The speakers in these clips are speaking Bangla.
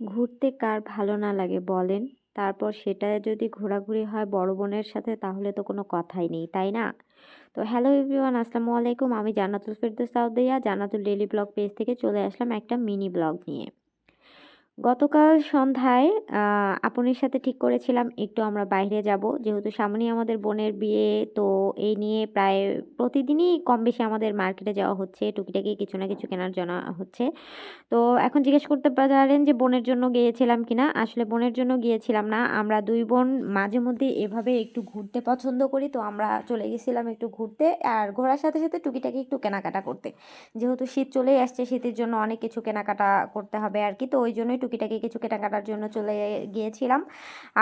ঘুরতে কার ভালো না লাগে বলেন? তারপর সেটা যদি ঘোরাঘুরি হয় বড় বোনের সাথে তাহলে তো কোনো কথাই নেই, তাই না? তো হ্যালো এভরিওয়ান আসসালামু আলাইকুম। আমি Jannatul Ferdous Saudia Jannatul daily blog page থেকে চলে আসলাম একটা মিনি ব্লগ নিয়ে। গতকাল সন্ধ্যায় আপনের সাথে ঠিক করেছিলাম একটু আমরা বাইরে যাব। যেহেতু সামনেই আমাদের বোনের বিয়ে তো এই নিয়ে প্রায় প্রতিদিনই কম বেশি আমাদের মার্কেটে যাওয়া হচ্ছে। টুকিটাকি কিছু না কিছু কেনার জন্য হচ্ছে। তো এখন জিজ্ঞেস করতে পারেন যে বোনের জন্য গিয়েছিলাম কিনা? আসলে বোনের জন্য গিয়েছিলাম না। আমরা দুই বোন মাঝে মধ্যে এভাবে একটু ঘুরতে পছন্দ করি। তো আমরা চলে গেছিলাম একটু ঘুরতে। আর ঘোরার সাথে, সাথে টুকিটাকি একটু কেনাকাটা করতে। যেহেতু শীত চলেই আসছে শীতের জন্য অনেক কিছু কেনাকাটা করতে হবে আর কি তো ওই জন্যই টুকিটাকি কিছু কেনাকাটার জন্য চলে গিয়েছিলাম।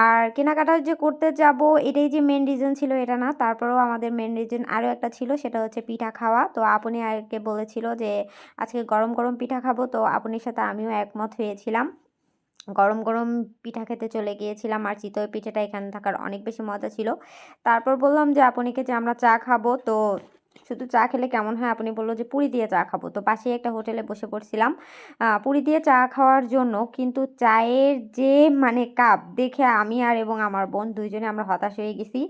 আর কেনাকাটা যে করতে যাব এটাই যে মেন রিজন ছিল এটা না। তারপরেও আমাদের মেন রিজন আরও একটা ছিল সেটা হচ্ছে পিঠা খাওয়া। তো আপনি আগে বলেছিল যে আজকে গরম, গরম পিঠা খাব। তো আপুনির সাথে আমিও একমত হয়েছিলাম। গরম, গরম পিঠা খেতে চলে গিয়েছিলাম আর চিতই পিঠাটা এখানে থাকার অনেক বেশি মজা ছিল। তারপর বললাম যে আপনিকে যে আমরা চা খাব তো শুধু চা খেলে কেমন হয়? আপনি বলল যে পুরি দিয়ে চা খাব। তো পাশেই একটা হোটেলে বসে পড়ছিলাম পুরি দিয়ে চা খাওয়ার জন্য। কিন্তু চায়ের যে মানে কাপ দেখে আমি আর এবং আমার বোন দুইজনে আমরা হতাশ হয়ে গেছি।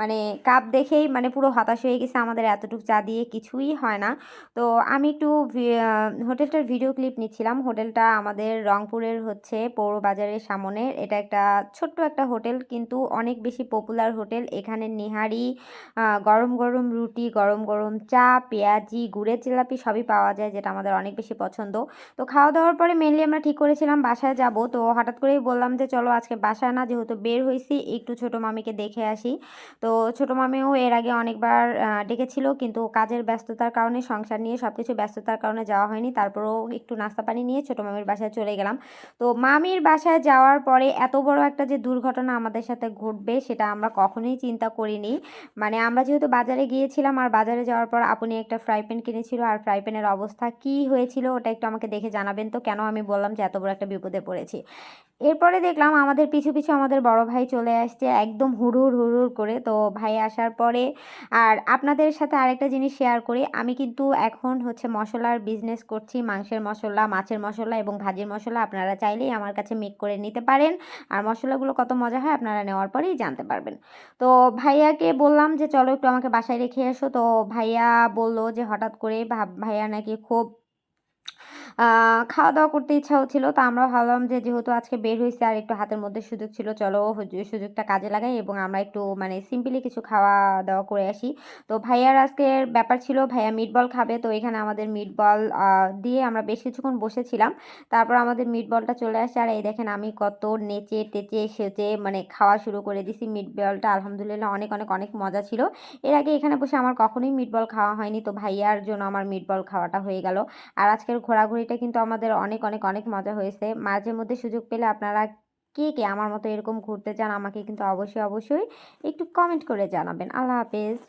মানে কাপ দেখেই মানে পুরো হতাশ হয়ে গেছি আমাদের এতটুকু চা দিয়ে কিছুই হয় না। তো আমি একটু হোটেলটার ভিডিও ক্লিপ নিচ্ছিলাম। হোটেলটা আমাদের রংপুরের হচ্ছে পৌর বাজারের সামনে। এটা একটা ছোট্ট একটা হোটেল কিন্তু অনেক বেশি পপুলার হোটেল। এখানে নিহারি গরম, গরম রুটি, গরম, গরম চা, পেঁয়াজি, গুড়ের জিলাপি সবই পাওয়া যায় যেটা আমাদের অনেক বেশি পছন্দ। তো খাওয়া দাওয়ার পরে মেনলি আমরা ঠিক করেছিলাম বাসায় যাব। তো হঠাৎ করেই বললাম যে চলো আজকে বাসায় না যেহেতু বের হয়েছি একটু ছোট মামিকে দেখে আসি। তো ছোট মামিও এর আগে অনেকবার ডেকেছিল কিন্তু কাজের ব্যস্ততার কারণে সংসার নিয়ে সব কিছু ব্যস্ততার কারণে যাওয়া হয়নি। তারপরেও একটু নাস্তা পানি নিয়ে ছোট মামির বাসায় চলে গেলাম। তো মামির বাসায় যাওয়ার পরে এত বড় একটা যে দুর্ঘটনা আমাদের সাথে ঘটবে সেটা আমরা কখনোই চিন্তা করিনি। মানে আমরা যেহেতু বাজারে গিয়েছিলাম আর বাজারে যাওয়ার পর আপনি একটা ফ্রাই প্যান কিনেছিল আর ফ্রাই প্যানের অবস্থা কী হয়েছিল ওটা একটু আমাকে দেখে জানাবেন তো কেন আমি বললাম যে এত বড় একটা বিপদে পড়েছি। এরপরে দেখলাম আমাদের পিছু, পিছু আমাদের বড় ভাই চলে আসছে একদম হুড়হুড়, হুড়হুড় করে। তো ভাই আসার পরে আর আপনাদের সাথে আরেকটা জিনিস শেয়ার করি। আমি কিন্তু এখন হচ্ছে মশলার বিজনেস করছি। মাংসের মশলা মাছের মশলা এবং ভাজির মশলা আপনারা চাইলেই আমার কাছে মেক করে নিতে পারেন। আর মশলাগুলো কত মজা হয় আপনারা নেওয়ার পরেই জানতে পারবেন। তো ভাইয়াকে বললাম যে চলো একটু আমাকে বাসায় রেখে এসো। তো ভাইয়া বলল যে হঠাৎ করে ভাইয়া নাকি খুব আ খাওয়া-দাওয়া করতে ইচ্ছা হচ্ছিল। তো আমরা ভাবলাম যে যেহেতু আজকে বের হয়েছে আর একটু হাতের মধ্যে সুযোগ ছিল চলো সুযোগটা কাজে লাগাই এবং আমরা একটু মানে সিম্পলি কিছু খাওয়া-দাওয়া করে আসি। তো ভাইয়ার আজকের ব্যাপার ছিল ভাইয়া মিটবল খাবে। তো এখানে আমাদের মিটবল দিয়ে আমরা বেশ কিছুক্ষণ বসেছিলাম। তারপর আমাদের মিটবলটা চলে আসে আর এই দেখেন আমি কত নেচে-টেচে সেচে মানে খাওয়া শুরু করে দিছি। মিটবলটা আলহামদুলিল্লাহ অনেক, অনেক, অনেক মজা ছিল। এর আগে এখানে বসে আমার কখনোই মিটবল খাওয়া হয়নি। তো ভাইয়ার জন্য আমার মিটবল খাওয়াটা হয়ে গেল। আর আজকের ঘোরাঘুরিটা কিন্তু আমাদের অনেক, অনেক, অনেক মজা হয়েছে। মাঝে মধ্যে সুযোগ পেলে আপনারা কে, কে আমার মতো এরকম ঘুরতে চান আমাকে কিন্তু অবশ্যই, অবশ্যই একটু কমেন্ট করে জানাবেন। আল্লাহ হাফেজ।